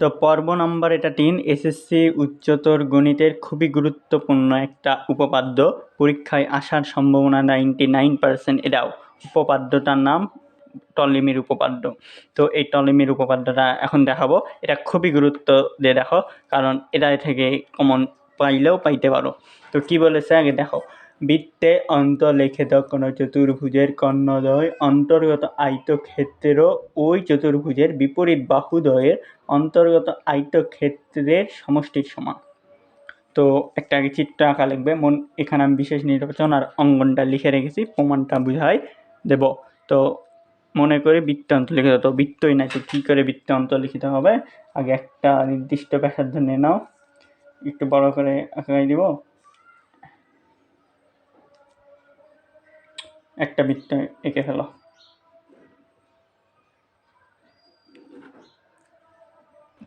তো পর্ব নম্বর এটা তিন এসএসসি উচ্চতর গণিতের খুবই গুরুত্বপূর্ণ একটা উপপাদ্য। পরীক্ষায় আসার সম্ভাবনা নাইনটি নাইন পার্সেন্ট এটাও। উপপাদ্যটার নাম টলিমির উপপাদ্য। তো এই টলিমির উপপাদ্যটা এখন দেখাবো। এটা খুবই গুরুত্ব দিয়ে দেখো, কারণ এটা থেকে কমন পাইলেও পাইতে পারো। তো কি বলেছে আগে দেখো। বৃত্তে অন্তর্লিখিত কোনো চতুর্ভুজের কর্ণদ্বয় অন্তর্গত আয়তক্ষেত্রেরও ওই চতুর্ভুজের বিপরীত বাহুদ্বয়ের অন্তর্গত আয়তক্ষেত্রের সমষ্টির সমান। তো একটা আগে চিত্র আঁকা লিখবে মন, এখানে আমি বিশেষ নির্বাচন আর অঙ্গনটা লিখে রেখেছি, প্রমাণটা বুঝাই দেব। তো মনে করে বৃত্ত অন্তর্লিখিত। তো বৃত্তই না, তো কী করে বৃত্ত অন্তর্লিখিত হবে? আগে একটা নির্দিষ্ট ব্যাসার্ধ নিয়ে নাও। একটু বড় করে আঁকাই দিব। একটা বৃত্ত এঁকে ফেলো।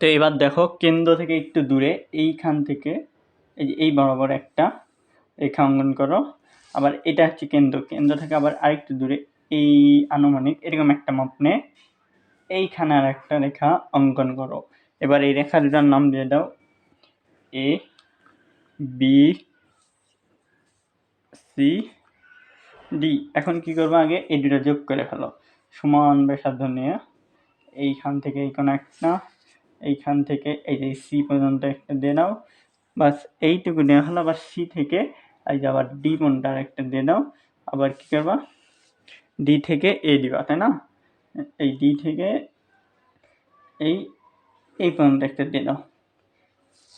তো এবার দেখো, কেন্দ্র থেকে একটু দূরে, এইখান থেকে, এই যে এই বরাবর একটা রেখা অঙ্কন করো। আবার এটা হচ্ছে কেন্দ্র কেন্দ্র থেকে আবার আরেকটু দূরে, এই আনুমানিক, এরকম একটা মাপ নে এইখানে আর একটা রেখা অঙ্কন করো। এবার এই রেখা দুটার নাম দিয়ে দাও এ বি সি ডি এখন কি করব আগে? এই দুটো যোগ করে ফেলো। সমান ব্যাসার্ধ নিয়ে এইখান থেকে এই কোনো একটা এইখান থেকে এই যে সি পর্যন্ত একটা দিয়ে নাও। বাস এইটুকু নেওয়া হলো। আবার সি থেকে এই যে আবার ডি পর্যন্ত একটা দিয়ে দাও আবার কী করবা? ডি থেকে এ দিবা, তাই না? এই ডি থেকে এই এই পর্যন্ত একটা দিয়ে দাও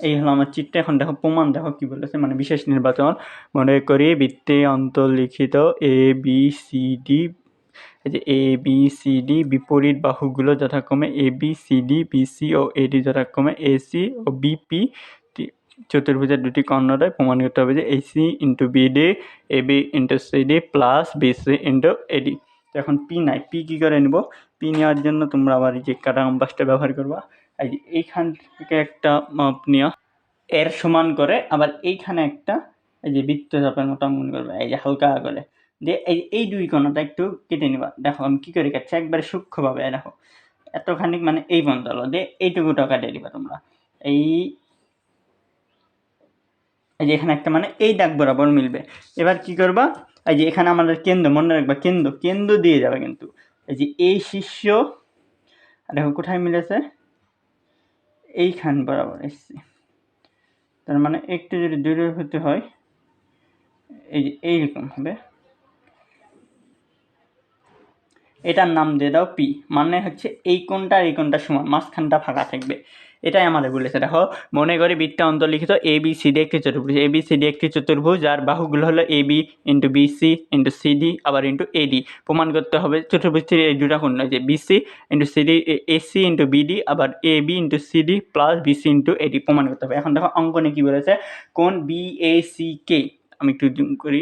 এই হলো আমার চিত্র। এখন দেখো, প্রমাণ দেখো কি বলেছে। মানে বিশেষ নির্বাচন মনে করি বৃত্তে অন্তর্লিখিত এ বি সি ডি যে এ বি সি ডি বিপরীত বাহুগুলো যথাক্রমে A B C D B C O AD যথাক্রমে এসি ও বিপি চতুর্ভুজের দুটি কর্ণদ্বয় প্রমাণ করতে হবে যে AC into B BD A B into CD plus BC into AD তো এখন পি নাই। পি কী করে নেব? পি নেওয়ার জন্য তোমরা আবার যে কাটা কম্পাসটা ব্যবহার করবা। এইখান থেকে একটা মাপ নেওয়া এর সমান করে আবার এইখানে একটা এই যে বৃত্তচাপের মতো অঙ্কন করবে, এই যে হালকা করে। দিয়ে এই এই দুই কোণাটা একটু কেটে নিবা। দেখো আমি কী করে কাটছি, একবারে সূক্ষ্মভাবে দেখো। এতখানি মানে এই বন্ধ হলো। দিয়ে এইটুকুটাও কাটিয়ে দিবা তোমরা। এই এই যে এখানে একটা মানে এই দাগ বরাবর মিলবে। এবার কি করবা, এই যে এখানে আমাদের কেন্দ্র, মনে রাখবা কেন্দ্র কেন্দ্র দিয়ে যাবে কিন্তু। এই যে এই শিষ্য দেখো কোথায় মিলেছে? এইখান বরাবর এসছে। তার মানে একটু যদি দূরে হতে হয়, এই যে এইরকম হবে। এটার নাম দিয়ে দাও পি মানে হচ্ছে এই কোনটা আর এই কোনটা সমান, মাঝখানটা ফাঁকা থাকবে। এটাই আমাদের বলেছে দেখো, মনে করে বৃত্তে অন্তর্লিখিত এ বি সি ডি একটি চতুর্ভুজ। এ বি সি ডি একটি চতুর্ভুজ, যার বাহুগুলো হলো A B into BC into C D আবার ইন্টু এ ডি প্রমাণ করতে হবে চতুর্ভুজটির এই দুটা কোণ যে BC into CD AC into B D আবার A B into C D plus B C into A D প্রমাণ করতে হবে। এখন দেখো, অঙ্কনে কী বলেছে? কোন বি এ সি কে আমি একটু জুম করি।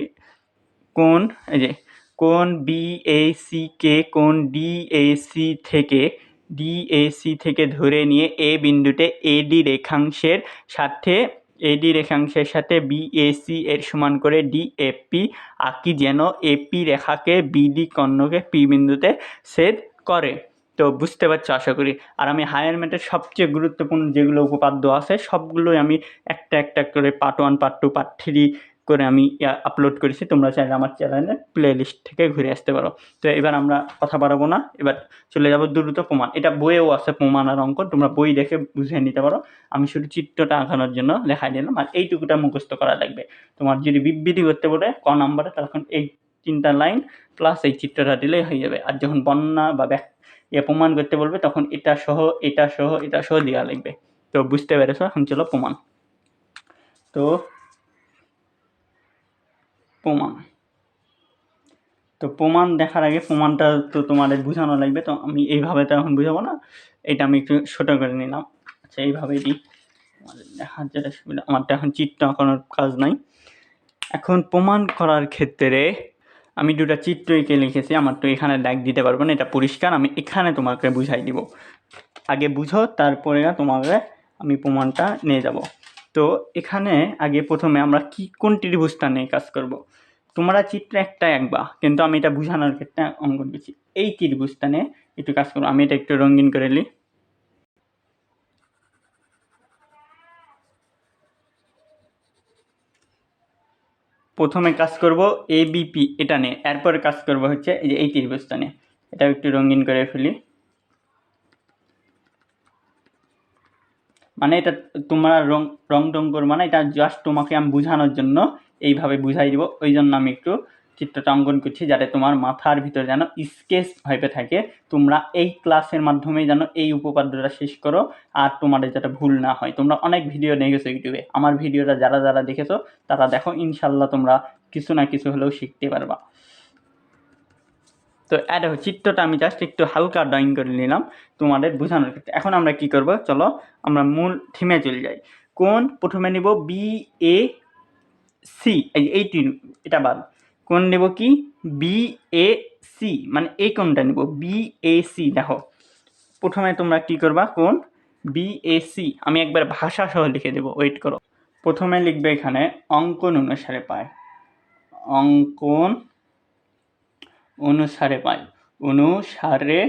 কোন এই যে কোন বি এ সি কে কোন ডি এ সি থেকে ডিএসি থেকে ধরে নিয়ে এ বিন্দুতে এডি রেখাংশের সাথে এডি রেখাংশের সাথে বিএসি এর সমান করে ডিএপি আঁকি যেন এপি রেখাকে বিডি কর্ণকে পি বিন্দুতে ছেদ করে। তো বুঝতে পারছ আশা করি? আর আমি হায়ার ম্যাথের সবচেয়ে গুরুত্বপূর্ণ যেগুলো উপপাদ্য আছে, সবগুলোই আমি একটা একটা করে part one part two part three করে আমি আপলোড করেছি। তোমরা চাইলে আমার চ্যানেলে প্লে লিস্ট থেকে ঘুরে আসতে পারো। তো এবার আমরা কথা বাড়াবো না। এবার চলে যাব দ্রুত প্রমাণ। এটা বইয়েও আছে প্রমাণ আর অঙ্ক। তোমরা বই দেখে বুঝে নিতে পারো। আমি শুধু চিত্রটা আঁকানোর জন্য লেখাই দিলাম। আর এইটুকুটা মুখস্থ করা লাগবে। তোমার যদি বিবৃতি করতে বলে ক নাম্বারে, তখন এই তিনটা লাইন প্লাস এই চিত্রটা দিলেই হয়ে যাবে। আর যখন বন্যা বা ব্যাক ইয়ে প্রমাণ করতে বলবে, তখন এটা সহ এটা সহ এটা সহ দেওয়া লাগবে। তো বুঝতে পেরেছ? এখন চলো প্রমাণ। তো প্রমাণ। তো প্রমাণ দেখার আগে প্রমাণটা তো তোমাদের বোঝানো লাগবে, তো আমি এইভাবে তো এখন বুঝাবো না। এটা আমি একটু ছোটো করে নিলাম। আচ্ছা এইভাবেই দিই। দেখার যেটা সুবিধা আমার তো এখন চিত্র আঁকানোর কাজ নাই। এখন প্রমাণ করার ক্ষেত্রে আমি দুটা চিত্র এঁকে লিখেছি, আমার তো এখানে দাগ দিতে পারব না, এটা পরিষ্কার, আমি এখানে তোমাকে বুঝাই দিব। আগে বুঝো, তারপরে তোমাকে আমি প্রমাণটা নিয়ে যাব। তো এখানে আগে প্রথমে আমরা কি, কোন ত্রিভুজটা নিয়ে কাজ করব। তোমরা চিত্র একটা একবা কিন্তু আমি এটা বোঝানোর ক্ষেত্রে অঙ্কন করছি। এই ত্রিভুজটা নিয়ে একটু কাজ করব। আমি এটা একটু রঙিন করে নিই। প্রথমে কাজ করব এবিপি এটা নিয়ে। এরপর কাজ করব হচ্ছে এই যে এই ত্রিভুজটা নিয়ে। এটাও একটু রঙিন করে ফেলি। মানে এটা তোমরা রং রং টং করবে না এটা জাস্ট তোমাকে আমি বোঝানোর জন্য এইভাবে বুঝাই দিব। ওই জন্য আমি একটু চিত্রটা অঙ্কন করছি যাতে তোমার মাথার ভিতরে যেন স্কেচ হয়ে থাকে। তোমরা এই ক্লাসের মাধ্যমে যেন এই উপপাদ্যটা শেষ করো আর তোমাদের যাতে ভুল না হয়। তোমরা অনেক ভিডিও দেখেছ ইউটিউবে। আমার ভিডিওটা যারা যারা দেখেছ, তারা দেখো ইনশাল্লাহ তোমরা কিছু না কিছু হলেও শিখতে পারবা। তো এটা চিত্রটা আমি জাস্ট একটু হালকা ড্রয়িং করে নিলাম তোমাদের বোঝানোর ক্ষেত্রে। এখন আমরা কি করব? চলো আমরা মূল থিমে চলে যাই। কোন প্রথমে নিব বি এ সি এই এইটি, এটা বাদ। কোন নেব কি? বি এ সি মানে এই কোনটা নেব। বি এ সি দেখো। প্রথমে তোমরা কি করবা? কোন বি এ সি আমি একবার ভাষা সহ লিখে দেবো ওয়েট করো। প্রথমে লিখবে এখানে অঙ্কন অনুসারে পায়। অঙ্কন অনুসারে পাই। অনুসারে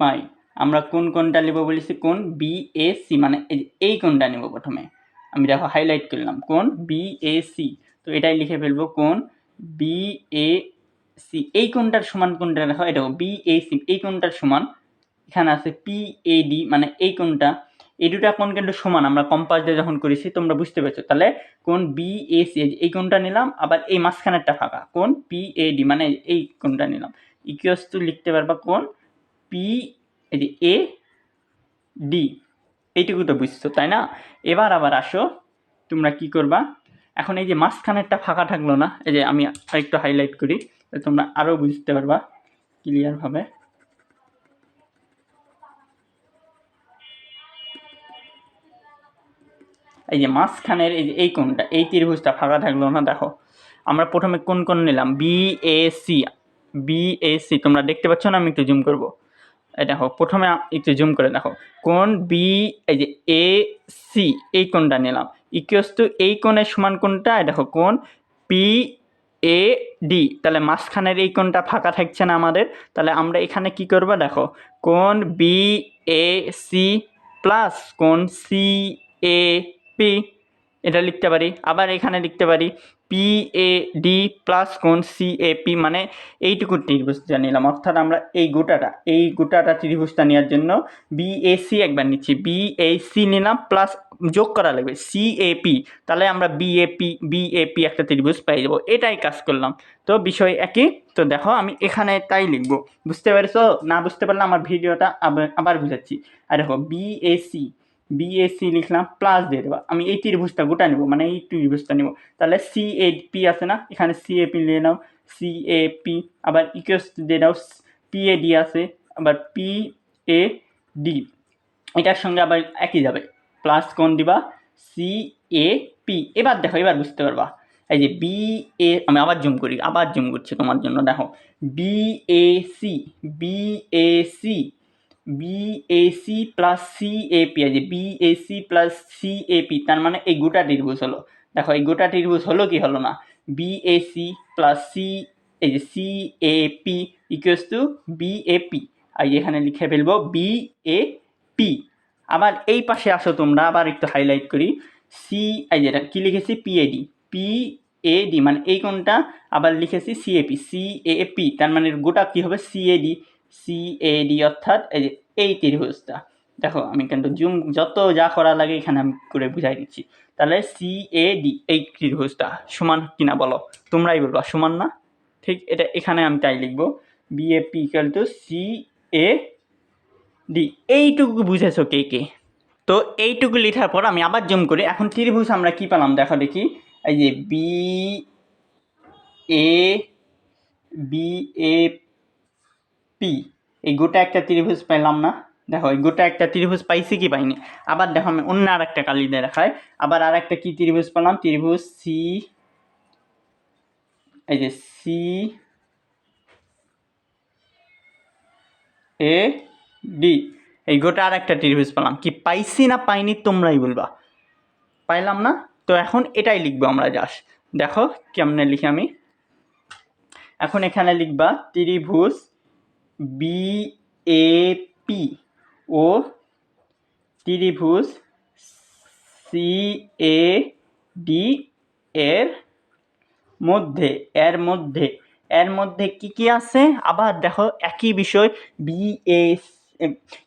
পাই। আমরা কোন কোনটা নেব বলেছি? কোন? বি এ সি মানে এই কোনটা নেব প্রথমে? আমি দেখো হাইলাইট করলাম। কোন? বি এ সি তো এটাই লিখে ফেলব। কোন? বি এ সি এই কোনটার সমান কোনটা? দেখো এটা বি এ সি এই কোনটার সমান? এখানে আছে পি এ ডি মানে এই কোনটা? এই দুটা কোন কিন্তু সমান, আমরা কম্পাস দিয়ে যখন করেছি, তোমরা বুঝতে পেরেছ। তাহলে কোন বি এ সি এই কোনটা নিলাম, আবার এই মাঝখানেরটা ফাঁকা। কোন পি এ ডি মানে এই কোনটা নিলাম। ইকুয়াস টু লিখতে পারবা কোন পি এই এ ডি এইটুকু তো বুঝছ, তাই না? এবার আবার আসো, তোমরা কি করবা? এখন এই যে মাঝখানেরটা ফাঁকা থাকল না, এই যে আমি আরেকটু হাইলাইট করি তোমরা আরও বুঝতে পারবা ক্লিয়ারভাবে এই যে মাঝখানের এই যে, এই কোনটা এই ত্রিভুজটা ফাঁকা থাকল না, দেখো। আমরা প্রথমে কোন কোন নিলাম? B A C B A C তোমরা দেখতে পাচ্ছ না? আমি একটু জুম করব। এই দেখো, প্রথমে একটু জুম করে দেখো। কোন বি এই যে এ সি এই কোনটা নিলাম। ইকুয়াস টু এই কোণের সমান কোনটা দেখো কোন পি এ ডি তাহলে মাঝখানের এই কোনটা ফাঁকা থাকছে না আমাদের? তাহলে আমরা এখানে কি করব? দেখো কোন বি এ সি প্লাস কোন সি এ পি এটা লিখতে পারি। আবার এখানে লিখতে পারি পি এ ডি প্লাস কোন সি এ পি মানে এইটুকু ত্রিভুজটা নিলাম। অর্থাৎ আমরা এই গোটাটা এই গোটাটা ত্রিভুজটা নেওয়ার জন্য বি এ সি একবার নিচ্ছি। বি এ সি নিলাম প্লাস যোগ করা লাগবে। সি এ পি তাহলে আমরা B A P B A P একটা ত্রিভুজ পেয়ে যাব। এটাই কাজ করলাম। তো বিষয় একই। তো দেখো আমি এখানে তাই লিখব। বুঝতে পেরেছ? না বুঝতে পারলে আমার ভিডিওটা আবার আবার বুঝাচ্ছি। আর দেখো বি এ সি বিএসসি লিখলাম প্লাস দিয়ে দেবো। আমি এই ত্রিভুজটা গোটা নেব মানে এই ত্রিভুজটা নেব। তাহলে সি এ পি আছে না? এখানে সি এ পি নিয়ে নাও সি এ পি আবার ইকুয়াস দিয়ে দাও পি এ ডি আছে, আবার পি এ ডি এটার সঙ্গে আবার একই যাবে। প্লাস কোন দিবা? সি এ পি এবার দেখো, এবার বুঝতে পারবা। এই যে বি এ আমি আবার জুম করি, আবার জুম করছি তোমার জন্য। দেখো B A C B A C BAC plus CAP আছে বিএসি প্লাস সিএপি তার মানে এই গোটা ত্রিভুজ হলো। দেখো, এই গোটা ত্রিভুজ হলো কি হলো না? বিএসি প্লাস সি এই যে সিএপি ইকুয়াস টু বিএপি আর এখানে লিখে ফেলব বিএপি আবার এই পাশে আসো তোমরা, আবার একটু হাইলাইট করি। সি এই যেটা কী লিখেছি? পিএডি পি এডি মানে এই কোনটা আবার লিখেছি সিএপি সিএপি তার মানে গোটা কী হবে? সিএডি সি এ ডি অর্থাৎ এই যে এই ত্রিভুজটা। দেখো, আমি কিন্তু জুম যত যা করা লাগে এখানে আমি করে বুঝাই দিচ্ছি। তাহলে সি এ ডি এই ত্রিভুজটা, সমান কিনা বলো? তোমরাই বলবা, সমান না? ঠিক, এটা এখানে আমি তাই লিখব। BAP equal to C A D এইটুকু বুঝেছ কে কে? তো এইটুকু লেখার পর আমি আবার জুম করি। এখন ত্রিভুজ আমরা কি পেলাম? দেখো দেখি। এই যে B A B A P, এই গোটা একটা ত্রিভুজ পাইলাম না। দেখো, এই গোটা একটা ত্রিভুজ পাইছি কি পাইনি? আবার দেখো, আমি অন্য আর একটা কালি দিয়ে দেখাই। আবার আর একটা কি ত্রিভুজ পেলাম ত্রিভুজ সি এই যে সি এ ডি এই গোটা আর একটা ত্রিভুজ পেলাম কি পাইছি না পাইনি তোমরাই বলবা। পাইলাম না? তো এখন এটাই লিখব আমরা যাস দেখো, কেমনে লিখি আমি? এখন এখানে লিখবা ত্রিভুজ বিএপি ও ত্রিভুজ এ ডি এর মধ্যে এর মধ্যে। এর মধ্যে কি কি আছে? আবার দেখো, একই বিষয় বি এ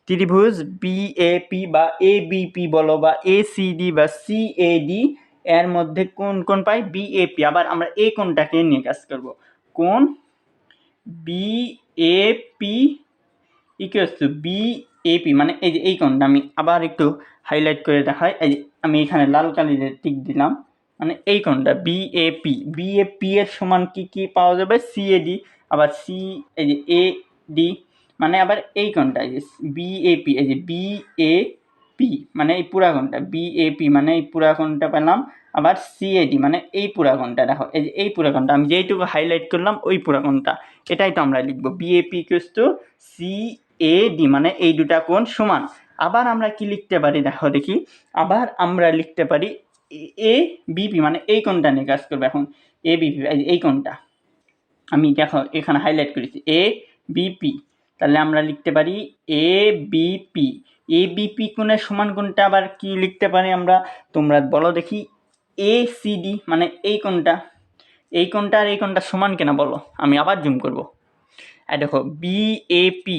ত্রিভুজ বি এ পি বা এ বলো বা এ সি ডি বা সি এ ডি এর মধ্যে কোন কোন পাই? বি এ পি আবার আমরা এই কোনটাকে নিয়ে কাজ করব? কোন? B A P equals to B AP মানে এই যে এই কোণটা আমি আবার একটু হাইলাইট করে দেখাই। এই যে আমি এখানে লাল কালিতে টিক দিলাম। মানে এই কোণটা বিএপি বিএপি এর সমান কি কি পাওয়া যাবে? সিএডি আবার সি এই যে এ ডি মানে আবার এই কোণটা এই যে বিএপি এই যে বিএপি মানে এই পুরা কোণটা বিএপি মানে এই পুরা কোণটা পেলাম। আবার সিএডি মানে এই পুরা কোণটা দেখো, এই যে এই পুরা কোণটা আমি যেইটুকু হাইলাইট করলাম, ওই পুরা কোণটা এটাই তো আমরা লিখব BAP equals to C A D মানে এই দুটা কোণ সমান। আবার আমরা কি লিখতে পারি, দেখো দেখি, আবার আমরা লিখতে পারি এ বিপি মানে এই কোণটা নিয়ে কাজ করবে এখন এ বিপি এই কোণটা। আমি দেখো এখানে হাইলাইট করেছি এ বিপি তাহলে আমরা লিখতে পারি এ বিপি এ বিপি কোণের সমান কোণটা আবার কি লিখতে পারি আমরা? তোমরা বলো দেখি এ সিডি মানে এই কোণটা এই কোণটা আর এই কোণটা সমান কেনা বলো, আমি আবার জুম করব। আর দেখো বিএপি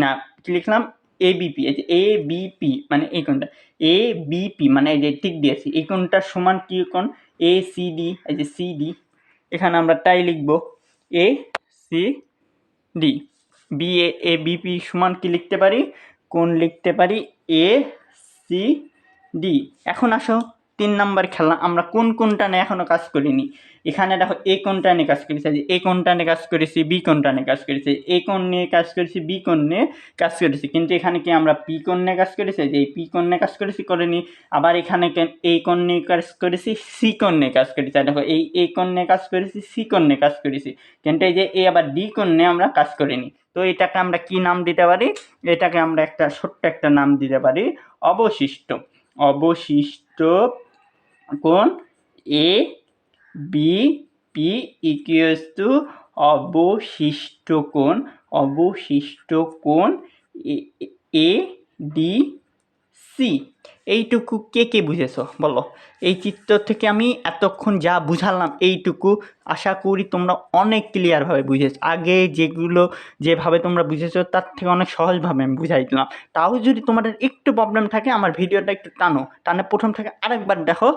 না, কি লিখলাম? এবিপি এই যে এ বিপি মানে এই কোণটা। এ বিপি মানে এই যে টিক দিয়েছি, এই কোণটার সমান কি কোণ? এ সিডি এই যে সিডি এখানে আমরা তাই লিখব A C D B A A BP সমান কি লিখতে পারি? কোণ লিখতে পারি? এ সি ডি এখন আসো। তিন নাম্বার খেলা আমরা কোন কোনটা নিয়ে এখনও কাজ করিনি। এখানে দেখো এ কোনটা নিয়ে কাজ করেছি এ কোনটা নিয়ে কাজ করেছি, বি কোনটা নিয়ে কাজ করেছি, এ কোন নিয়ে কাজ করেছি, বি কোন নিয়ে কাজ করেছি। কিন্তু এখানে কি আমরা পি কোন নিয়ে কাজ করেছি যে এই পি কোন নিয়ে কাজ করেছি করিনি, আবার এখানে এই কোন নিয়ে কাজ করেছি, সি কোন নিয়ে কাজ করেছি। দেখো এই এ কোন নিয়ে কাজ করেছি, সি কোন নিয়ে কাজ করেছি, কিন্তু এই যে এ আবার ডি কোন নিয়ে আমরা কাজ করিনি। তো এটাকে আমরা কি নাম দিতে পারি? এটাকে আমরা একটা ছোট্ট একটা নাম দিতে পারি, অবশিষ্ট। অবশিষ্ট কোণ A B P equals to অবশিষ্ট কোণ অবশিষ্ট কোণ এ ডি সি এইটুকু কে কে বুঝেছ? বলো। এই চিত্র থেকে আমি এতক্ষণ যা বুঝালাম এইটুকু আশা করি তোমরা অনেক ক্লিয়ারভাবে বুঝেছ। আগে যেগুলো যেভাবে তোমরা বুঝেছ, তার থেকে অনেক সহজভাবে আমি বুঝাই দিলাম। তাও যদি তোমাদের একটু প্রবলেম থাকে, আমার ভিডিওটা একটু টানো। টানে প্রথম থেকে আরেকবার দেখো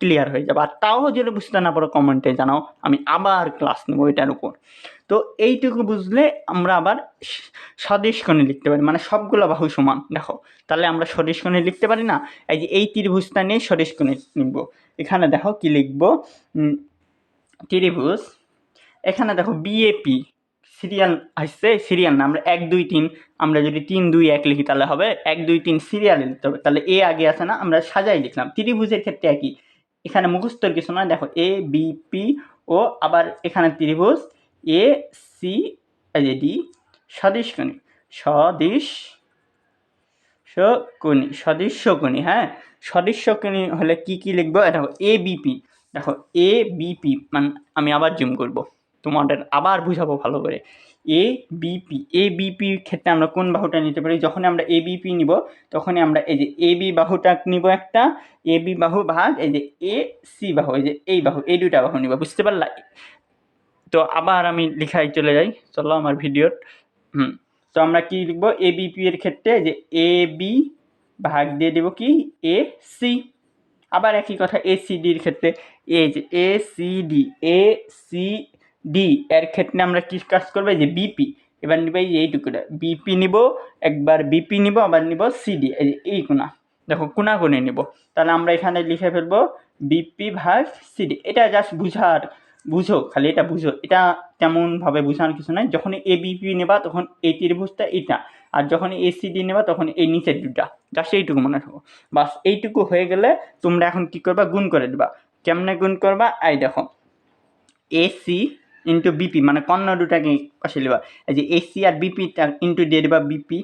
ক্লিয়ার হয়ে যাবে। আর তাও যদি বুঝতে না পারো কমেন্টে জানাও, আমি আবার ক্লাস নেব এটার উপর। তো এইটুকু বুঝলে আমরা আবার স্বদেশকণে লিখতে পারি মানে সবগুলো বাহু সমান। দেখো, তাহলে আমরা স্বদেশকণে লিখতে পারি না? এই যে এই ত্রিভুজটা নিয়ে স্বদেশকণে লিখব এখানে দেখো কি লিখব? ত্রিভুজ, এখানে দেখো বিএপি সিরিয়াল আসছে সিরিয়াল না, আমরা এক, দুই, তিন, আমরা যদি তিন, দুই, এক লিখি তাহলে হবে, এক, দুই, তিন সিরিয়ালে লিখতে হবে। তাহলে এ আগে আছে না, আমরা সাজাই লিখলাম। ত্রিভুজের ক্ষেত্রে একই। এখানে মুখস্থর কিছু নয়, দেখো এ বি পি ও আবার এখানে ত্রিভুজ এ সি ডি সদিশকণি সদিশ কোণী। সদৃশ্য কোণী হ্যাঁ? সদৃশ্য কোণী হলে কি কি লিখব? দেখো এ বিপি দেখো এ বিপি মানে আমি আবার জুম করব। তোমাদের আবার বুঝাবো ভালো করে। এ বিপি এ বিপির ক্ষেত্রে আমরা কোন বাহুটা নিতে পারি? যখন আমরা এ বিপি নিব, তখনই আমরা এই যে এ বি বাহুটা নিব একটা এ বি বাহু ভাগ, এই যে এ সি বাহু, এই যে এই বাহু, এই দুইটা বাহু নিব, বুঝতে পারলা? তো আবার আমি লিখাই চলে যাই, চলো আমার ভিডিওর। হুম, তো আমরা কি লিখব? এ বিপি এর ক্ষেত্রে যে এ বি ভাগ দিয়ে দেবো কি? এ সি আবার একই কথা এ সি ডির ক্ষেত্রে। এ যে A C D A C D এর ক্ষেত্রে আমরা কী কাজ করব? যে বিপি এবার নিব এই এইটুকুটা। বিপি নিব, একবার বিপি নিব, আবার নিব সিডি এই কোনা। দেখো কোনা কোণে নিব। তাহলে আমরা এখানে লিখে ফেলব বিপি ভাগ সিডি এটা জাস্ট বুঝার, বুঝো, খালি এটা বুঝো। এটা তেমনভাবে বুঝানোর কিছু নাই। যখন এ বিপি নেবা, তখন এই ত্রিভুজটা এটা আর যখন এ সিডি নেবা, তখন এই নিচের দুটা জাস্ট এইটুকু মনে রাখো। বাস, এইটুকু হয়ে গেলে তোমরা এখন কি করবা? গুণ করে দেবা। কেমনে গুণ করবা? আই দেখো। এসি ইন্টু বিপি মানে কর্ণ দুটাকে কষে নেবা এই যে এসি আর বিপি ইন্টু দিয়ে দেবা বিপি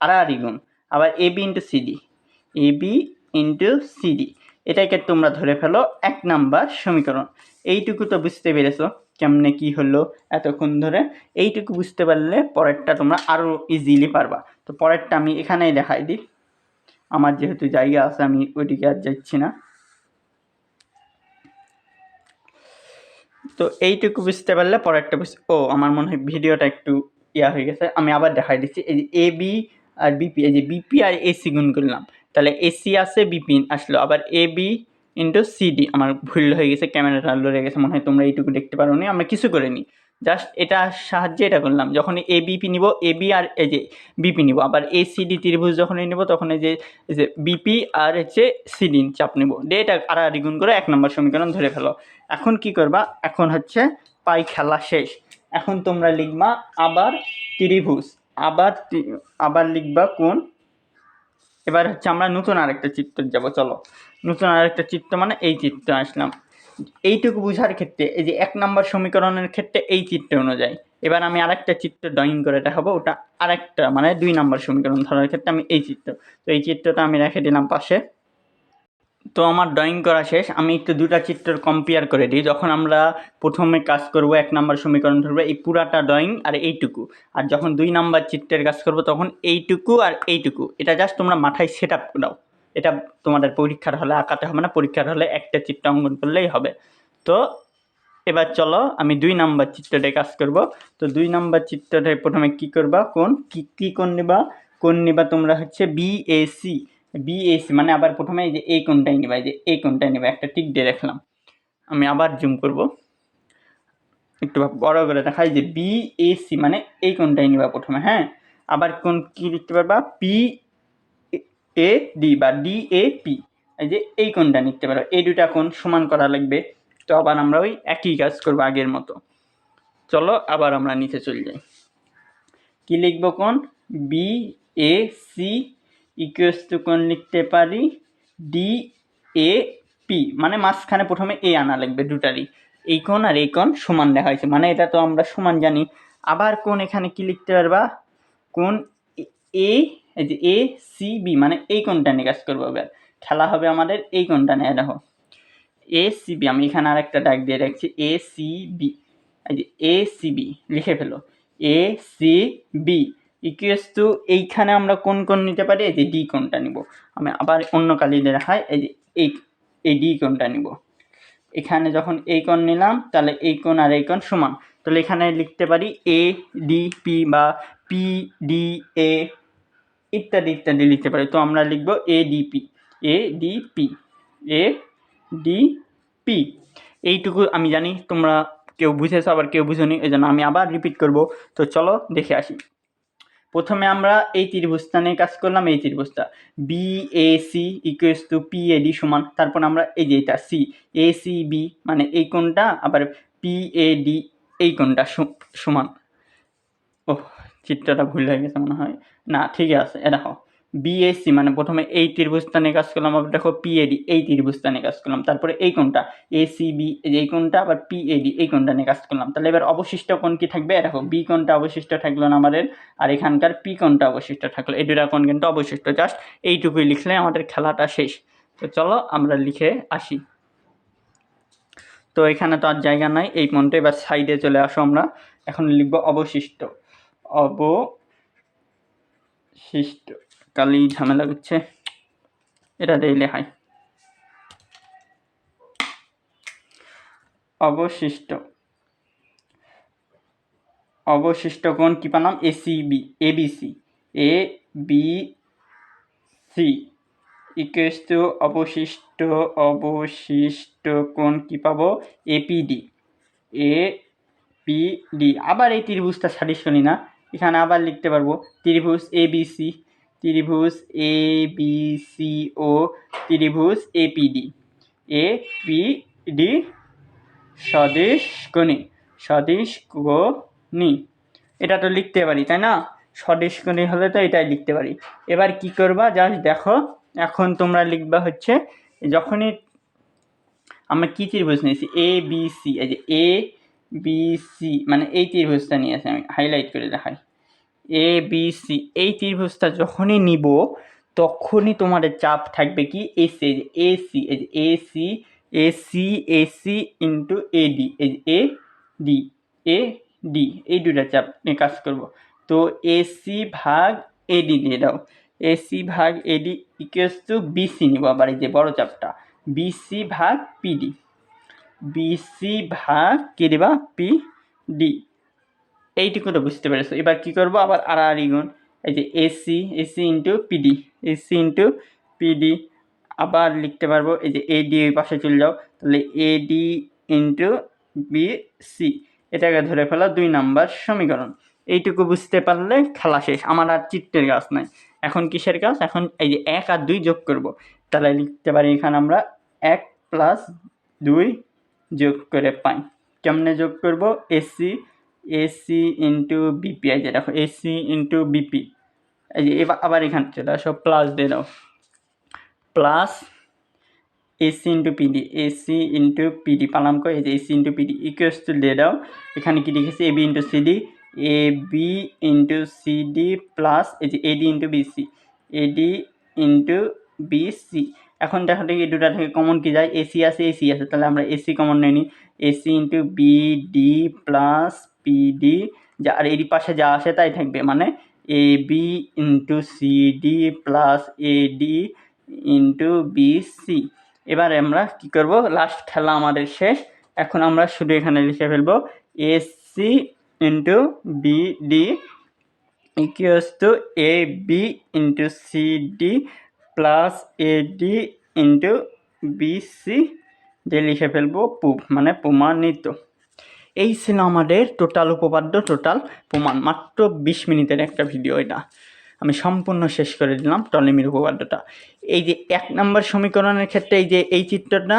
আর আর গুণ। আবার A B into CD A B into CD এটাকে তোমরা ধরে ফেলো এক নাম্বার সমীকরণ। এইটুকু তো বুঝতে পেরেছ কেমনে কি হলো এতক্ষণ ধরে। এইটুকু বুঝতে পারলে পরেরটা তোমরা আরও ইজিলি পারবা। তো পরেরটা আমি এখানেই দেখাই দিই। আমার যেহেতু জায়গা আছে, আমি ওইদিকে আর যাচ্ছি না। তো এইটুকু বুঝতে পারলে পরে একটা বুঝ, ও, আমার মনে হয় ভিডিওটা একটু ইয়া হয়ে গেছে, আমি আবার দেখাই দিচ্ছি, এই যে এ বি আর বিপি এই যে বিপি আর এসি গুণ করলাম, তাহলে এসি আসে বিপি আসলো, আবার এ বি ইন্টু সিডি আমার ভুল হয়ে গেছে, ক্যামেরাটা লড়ে গেছে, মনে হয় তোমরা এইটুকু দেখতে পারো নি আমরা কিছু করিনি জাস্ট এটা সাহায্যে এটা করলাম। যখন এ বিপি নিব, এ, বি আর এই যে বিপি নিব, আবার এ সিডি ত্রিভুজ যখনই নিব, তখন এই যে এই যে বিপি আর হচ্ছে সিডি চাপ নিব। দিয়ে এটা আর আড়াআড়ি গুণ করে এক নম্বর সমীকরণ ধরে ফেলো। এখন কি করবা? এখন হচ্ছে পাই খেলা শেষ। এখন তোমরা লিখবা আবার ত্রিভুজ। আবার আবার লিখবা কোন? এবার হচ্ছে আমরা নতুন আরেকটা চিত্র যাব, চলো। নতুন আরেকটা চিত্র মানে এই চিত্র আসলাম। এইটুকু বোঝার ক্ষেত্রে, এই যে এক নম্বর সমীকরণের ক্ষেত্রে এই চিত্র অনুযায়ী। এবার আমি আরেকটা চিত্র ড্রয়িং করে দেখাবো, ওটা আরেকটা মানে দুই নম্বর সমীকরণ ধরার ক্ষেত্রে আমি এই চিত্র। তো এই চিত্রটা আমি রেখে দিলাম পাশে। তো আমার ড্রয়িং করা শেষ। আমি একটু দুটা চিত্র কম্পেয়ার করে দিই। যখন আমরা প্রথমে কাজ করব, এক নম্বর সমীকরণ ধরবো, এই পুরাটা ড্রয়িং আর এইটুকু। আর যখন দুই নাম্বার চিত্রের কাজ করব, তখন এইটুকু আর এইটুকু। এটা জাস্ট তোমরা মাথায় সেট আপ দাও। এটা তোমাদের পরীক্ষার হলে আঁকাতে হবে না, পরীক্ষার হলে একটা চিত্র অঙ্কন করলেই হবে। তো এবার চলো আমি দুই নাম্বার চিত্রটায় কাজ করব। তো দুই নাম্বার চিত্রটায় প্রথমে কি করবা? কোন? কি কি কোন নিবা? কোন নিবা তোমরা হচ্ছে বিএসি বিএসি মানে আবার প্রথমে এই যে এই কোনটাই নিবা, এই যে এই কোনটাই নিবা, একটা টিক দিয়ে রাখলাম। আমি আবার জুম করব। একটু বড় করে দেখাই যে বিএসি মানে এই কোনটাই নিবা প্রথমে হ্যাঁ? আবার কোন কি লিখতে পারবা? পি এ ডি বা ডি এ পি এই যে এই কোনটা নিতে পারো। এই দুটা কোণ সমান করা লাগবে। তো আবার আমরা ওই একই কাজ করব আগের মতো। চলো আবার আমরা নিচে চলে যাই। কি লিখব কোন B A C equals to কোন লিখতে পারি। ডি এ পি মানে মাঝখানে প্রথমে এ আনা লাগবে দুটারই। এই কোণ আর এই কোণ সমান দেখা হয়েছে। মানে এটা তো আমরা সমান জানি। আবার কোন এখানে কি লিখতে পারবা? কোন এ এই যে এ সি বি মানে এই কোনটা নিয়ে কাজ করব এবার। খেলা হবে আমাদের এই কোনটা নিয়ে, দেখো। এ সি বি আমি এখানে আর একটা ডাক দিয়ে রাখছি। এ সি বি এই যে এ সি বি লিখে ফেলো। A C B equals to এইখানে আমরা কোন কোন নিতে পারি? এই যে ডি কোনটা নিব। আমি আবার অন্য কালি দেখাই। এই যে এই এই ডি কোনটা নিব। এখানে যখন এই কোণ নিলাম, তাহলে এই কোণ আর এই কোণ সমান। তাহলে এখানে লিখতে পারি এ ডি পি বা পি ডি এ ইত্যাদি ইত্যাদি লিখতে পারি। তো আমরা লিখব A DP A D P এইটুকু আমি জানি, তোমরা কেউ বুঝেছ, আবার কেউ বুঝোনি এই জন্য আমি আবার রিপিট করব। তো চলো দেখে আসি। প্রথমে আমরা এই ত্রিভুজটা নিয়ে কাজ করলাম, এই ত্রিভুজটা। B A C equals to P A D সমান, তারপর আমরা এই যে এটা সি এ সি বি মানে এই কোণটা, আবার পি এ ডি এই সম- সমান। ও চিত্রটা ভুল হয়ে গেছে মনে হয়। না ঠিক আছে, এ দেখো। বিএসসি মানে প্রথমে এই ত্রিভুজটা কাজ করলাম, আবার দেখো পিএডি এই ত্রিভুজটা কাজ করলাম। তারপরে এই কোনটা এসিবি এই কোনটা আবার পিএডি এই কোনটা নিয়ে কাজ করলাম। তাহলে এবার অবশিষ্ট কোন কি থাকবে? দেখো বি কোনটা অবশিষ্ট থাকল না আমাদের, আর এখানকার পি কোনটা অবশিষ্ট থাকল। এই দুটা কোন কিন্তু অবশিষ্ট জাস্ট এইটুকুই লিখলে আমাদের খেলাটা শেষ। তো চলো, আমরা লিখে আসি। তো এখানে তো আর জায়গা নাই, এই পর্যন্ত এবার সাইডে চলে আসো আমরা। এখন লিখব অবশিষ্ট। অবশিষ্ট কালি ঝামেলা করছে। এটা দিয়ে লেখাই। অবশিষ্ট। অবশিষ্ট কোণ কি পালাম? ACB ABC A B C equals to অবশিষ্ট অবশিষ্ট কোণ কি পাবো? এপিডি এ পি ডি আবার এই ত্রিভুজটা সারিস করি না। এখানে আবার লিখতে পারব ত্রিভুজ এ বি সি ত্রিভুজ এ বি সি ও ত্রিভুজ A P D A P D স্বদেশ কোণী স্বদেশ কোণী এটা তো লিখতে পারি, তাই না? স্বদেশ কোণী হলে তো এটাই লিখতে পারি। এবার কি করবা? জাস্ট দেখো, এখন তোমরা লিখবা হচ্ছে, যখনই আমরা কী ত্রিভুজ নিয়েছি? এ বি সি এই যে এ বি সি মানে এই ত্রিভুজটা নিয়েছি আমি হাইলাইট করে দেখাই। এ বি সি এই ত্রিভুজটা যখনই নিব, তখনই তোমার চাপ থাকবে কি? এসি এই যে এসি এই যে এসি এসি এসি ইন্টু এই যে এ ডি এ ডি এই দুটা চাপ নিয়ে কাজ করব। তো এসি ভাগ এডি দিয়ে দাও। এসি ভাগ এডি ইকুয়ালস টু বিসি নিব আবার এই যে বড় চাপটা। বিসি ভাগ পিডি বিসি ভাগ কী দিবা? পি ডি এইটুকু তো বুঝতে পেরেছ। এবার কি করব? আবার আর আর গুণ। এই যে AC AC into PD. AC into PD. আবার লিখতে পারব, এই যে এডি ওই পাশে চলে যাও। তাহলে এডি ইন্টু বি সি এটাকে ধরে ফেলা, দুই নাম্বার সমীকরণ। এইটুকু বুঝতে পারলে খেলা শেষ। আমার আর চিত্রের গাছ নাই। এখন কিসের গাছ এখন এই যে এক আর দুই যোগ করব। তাহলে লিখতে পারি এখানে আমরা এক প্লাস দুই যোগ করে পাই। কেমনে যোগ করব? এসি এসি ইন্টু বিপি এই যে দেখো এসি ইন্টু বিপি এই যে এবার, আবার এখানে চলে আসো প্লাস দিয়ে দাও। Plus AC into PD AC into PD পালাম করে এই যে AC into PD equals to দিয়ে দাও। এখানে কি লিখেছি? AB into CD A B into CD plus এই যে AD into BC AD into BC এখন দেখা দেখি দুটা থেকে কমন কি যায়? এসি আছে এসি আছে। তাহলে আমরা এসি কমন নিয়ে নিই। AC into BD plus PD যা আর এর পাশে যা আসে তাই থাকবে। মানে A B into CD plus AD into BC এবারে আমরা কি করব? লাস্ট খেলা আমাদের শেষ। এখন আমরা শুধু এখানে লিখে ফেলব। AC into BD equals to A B into CD plus AD into BC যে লিখে ফেলব প্রুফ মানে প্রমাণিত। এই ছিল আমাদের টোটাল উপপাদ্য টোটাল প্রমাণ। মাত্র বিশ মিনিটের একটা ভিডিও এটা। আমি সম্পূর্ণ শেষ করে দিলাম টলেমির উপপাদ্যটা। এই যে এক নম্বর সমীকরণের ক্ষেত্রে এই যে এই চিত্রটা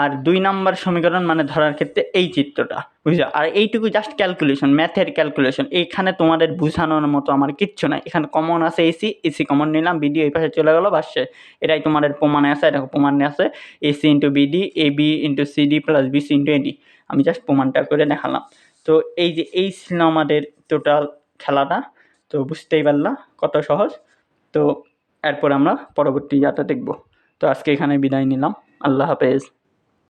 আর দুই নাম্বার সমীকরণ মানে ধরার ক্ষেত্রে এই চিত্রটা বুঝছ আর এইটুকু জাস্ট ক্যালকুলেশন ম্যাথের ক্যালকুলেশন এইখানে তোমাদের বোঝানোর মতো আমার কিচ্ছু নাই। এখানে কমন আছে এসি এসি কমন নিলাম বিডি এই পাশে চলে গেলো, বাসে এটাই তোমাদের প্রমাণে আছে এটা প্রমাণে আছে। AC into BD A B into CD plus BC into AD আমি জাস্ট প্রমাণটা করে দেখালাম। তো এই যে এই ছিল আমাদের টোটাল খেলাটা। তো বুঝতেই পারলাম কত সহজ। তো এরপর আমরা পরবর্তী ইয়াটা দেখব। তো আজকে এখানে বিদায় নিলাম। আল্লাহ হাফেজ।